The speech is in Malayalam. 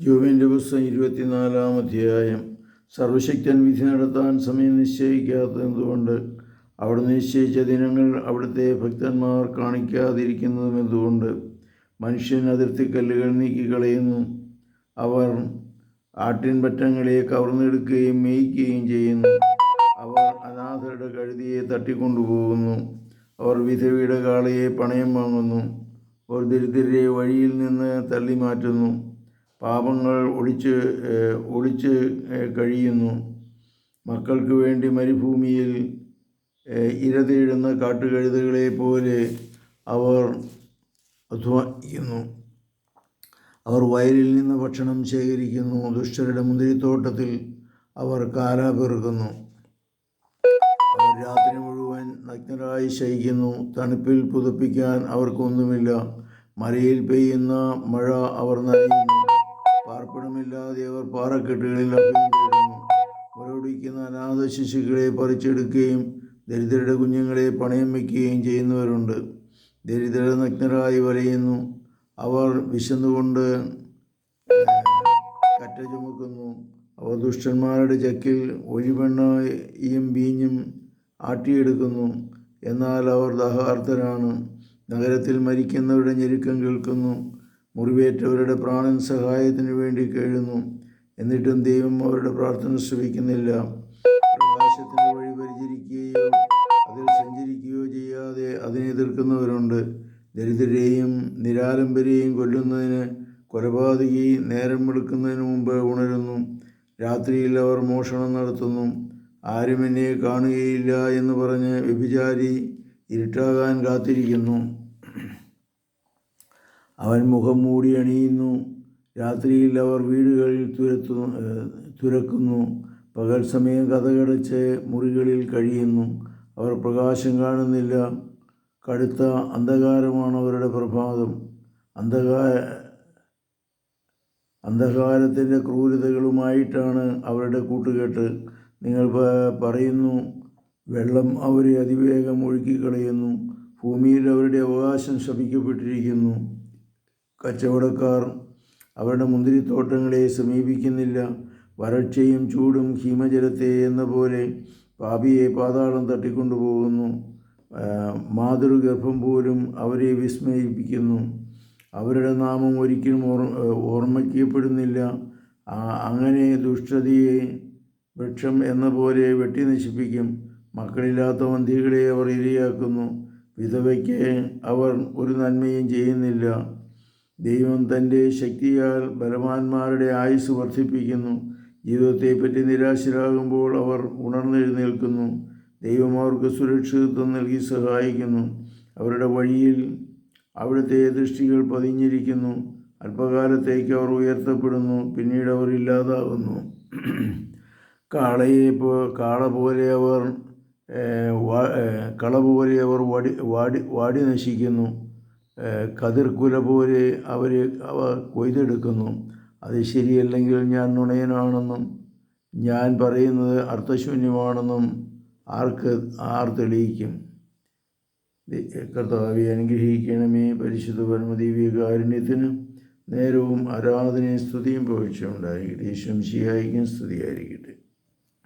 യോവിന്റെ പുസ്തകം ഇരുപത്തിനാലാം അധ്യായം. സർവശക്തൻ വിധി നടത്താൻ സമയം നിശ്ചയിക്കാത്തതുകൊണ്ട് അവിടെ നിശ്ചയിച്ച ദിനങ്ങൾ അവിടുത്തെ ഭക്തന്മാർ കാണിക്കാതിരിക്കുന്നതും എന്തുകൊണ്ട്? മനുഷ്യൻ അതിർത്തിക്കല്ലുകൾ നീക്കിക്കളയുന്നു. അവർ ആട്ടിൻപറ്റങ്ങളെ കവർന്നെടുക്കുകയും മേയ്ക്കുകയും ചെയ്യുന്നു. അവർ അനാഥരുടെ കഴുതിയെ തട്ടിക്കൊണ്ടുപോകുന്നു. അവർ വിധവയുടെ കാളയെ പണയം വാങ്ങുന്നു. അവർ ദരിദ്രരെ വഴിയിൽ നിന്ന് തള്ളി മാറ്റുന്നു പാപങ്ങൾ ഒളിച്ച് ഒളിച്ച് കഴിയുന്നു. മക്കൾക്ക് വേണ്ടി മരുഭൂമിയിൽ ഇരതേടുന്ന ഇര തേടുന്ന കാട്ടുകഴുതകളെ പോലെ അവർ അധ്വാനിക്കുന്നു. അവർ വയലിൽ നിന്ന് ഭക്ഷണം ശേഖരിക്കുന്നു. ദുഷ്ടരുടെ മുന്തിരിത്തോട്ടത്തിൽ അവർ കാല പെറുക്കുന്നു. അവർ രാത്രി മുഴുവൻ നഗ്നരായി ശയിക്കുന്നു. തണുപ്പിൽ പുതുപ്പിക്കാൻ അവർക്കൊന്നുമില്ല. മലയിൽ പെയ്യുന്ന മഴ അവർ നനയുന്നു. പാർപ്പിടമില്ലാതെ അവർ പാറക്കെട്ടുകളിൽ അഭയം തേടുന്നു അനാഥ ശിശുക്കളെ പറിച്ചെടുക്കുകയും ദരിദ്രരുടെ കുഞ്ഞുങ്ങളെ പണയം വയ്ക്കുകയും ചെയ്യുന്നവരുണ്ട്. ദരിദ്ര നഗ്നരായി വലയുന്നു അവർ വിശന്നുകൊണ്ട് കറ്റ ചുമക്കുന്നു. അവർ ദുഷ്ടന്മാരുടെ ചക്കിൽ ഒഴിവെണ്ണയും വീഞ്ഞും ആട്ടിയെടുക്കുന്നു. എന്നാൽ അവർ ദാഹാർത്ഥരാണ് നഗരത്തിൽ മരിക്കുന്നവരുടെ ഞെരുക്കം കേൾക്കുന്നു. മുറിവേറ്റവരുടെ പ്രാണൻ സഹായത്തിന് വേണ്ടി കേഴുന്നു. എന്നിട്ടും ദൈവം അവരുടെ പ്രാർത്ഥന ശ്രമിക്കുന്നില്ല പ്രകാശത്തിന്റെ വഴി പരിചരിക്കുകയോ അതിൽ സഞ്ചരിക്കുകയോ ചെയ്യാതെ അതിനെ എതിർക്കുന്നവരുണ്ട്. ദരിദ്രരെയും നിരാലംബരെയും കൊല്ലുന്നതിന് കൊലപാതകി നേരം വെളുക്കുന്നതിന് മുമ്പ് ഉണരുന്നു. രാത്രിയിൽ അവർ മോഷണം നടത്തുന്നു. ആരും എന്നെ കാണുകയില്ല എന്ന് പറഞ്ഞ് വ്യഭിചാരി ഇരുട്ടാകാൻ കാത്തിരിക്കുന്നു. അവൻ മുഖം മൂടി അണിയുന്നു. രാത്രിയിൽ അവർ വീടുകളിൽ തുരത്തു തുരക്കുന്നു. പകൽ സമയം കഥകടച്ച് മുറികളിൽ കഴിയുന്നു. അവർ പ്രകാശം കാണുന്നില്ല. കടുത്ത അന്ധകാരമാണ് അവരുടെ പ്രഭാതം. അന്ധകാര അന്ധകാരത്തിന്റെ ക്രൂരതകളുമായിട്ടാണ് അവരുടെ കൂട്ടുകെട്ട്. നിങ്ങൾ പറയുന്നു വെള്ളം അവരെ അതിവേഗം ഒഴുക്കിക്കളയുന്നു. ഭൂമിയിൽ അവരുടെ അവകാശം ശപിക്കപ്പെട്ടിരിക്കുന്നു. കച്ചവടക്കാർ അവരുടെ മുന്തിരിത്തോട്ടങ്ങളെ സമീപിക്കുന്നില്ല. വരൾച്ചയും ചൂടും ഹിമജലത്തെ എന്ന പോലെ പാപിയെ പാതാളം തട്ടിക്കൊണ്ടുപോകുന്നു. മാതൃഗർഭം പോലും അവരെ വിസ്മയിപ്പിക്കുന്നു. അവരുടെ നാമം ഒരിക്കലും ഓർ ഓർമ്മിക്കപ്പെടുന്നില്ല. അങ്ങനെ ദുഷ്ടതയെ വൃക്ഷം എന്ന പോലെ വെട്ടി നശിപ്പിക്കും മക്കളില്ലാത്ത വന്ധികളെ അവർ ഇരയാക്കുന്നു. വിധവയ്ക്ക് അവർ ഒരു നന്മയും ചെയ്യുന്നില്ല. ദൈവം തന്റെ ശക്തിയാൽ ബലവാന്മാരുടെ ആയുസ് വർദ്ധിപ്പിക്കുന്നു. ജീവിതത്തെപ്പറ്റി നിരാശരാകുമ്പോൾ അവർ ഉണർന്നെഴുന്നേൽക്കുന്നു. ദൈവം അവർക്ക് സുരക്ഷിതത്വം നൽകി സഹായിക്കുന്നു. അവരുടെ വഴിയിൽ അവിടുത്തെ ദൃഷ്ടികൾ പതിഞ്ഞിരിക്കുന്നു. അല്പകാലത്തേക്ക് അവർ ഉയർത്തപ്പെടുന്നു. പിന്നീട് അവർ ഇല്ലാതാകുന്നു. കാളയെ കാള പോലെ അവർ കള പോലെ അവർ വാടി വാടി വാടി നശിക്കുന്നു. കതിർക്കുല പോലെ അവർ അവ കൊയ്തെടുക്കുന്നു. അത് ശരിയല്ലെങ്കിൽ ഞാൻ നുണയനാണെന്നും ഞാൻ പറയുന്നത് അർത്ഥശൂന്യമാണെന്നും ആർക്ക് ആർ തെളിയിക്കും? കർത്താവെ അനുഗ്രഹിക്കണമേ പരിശുദ്ധ പരമദീവികാരുണ്യത്തിന്. നേരവും ആരാധനയും സ്തുതിയും പോഴ്ചയുണ്ടായിരിക്കട്ടെ ശംശിയായിരിക്കും സ്തുതിയായിരിക്കട്ടെ.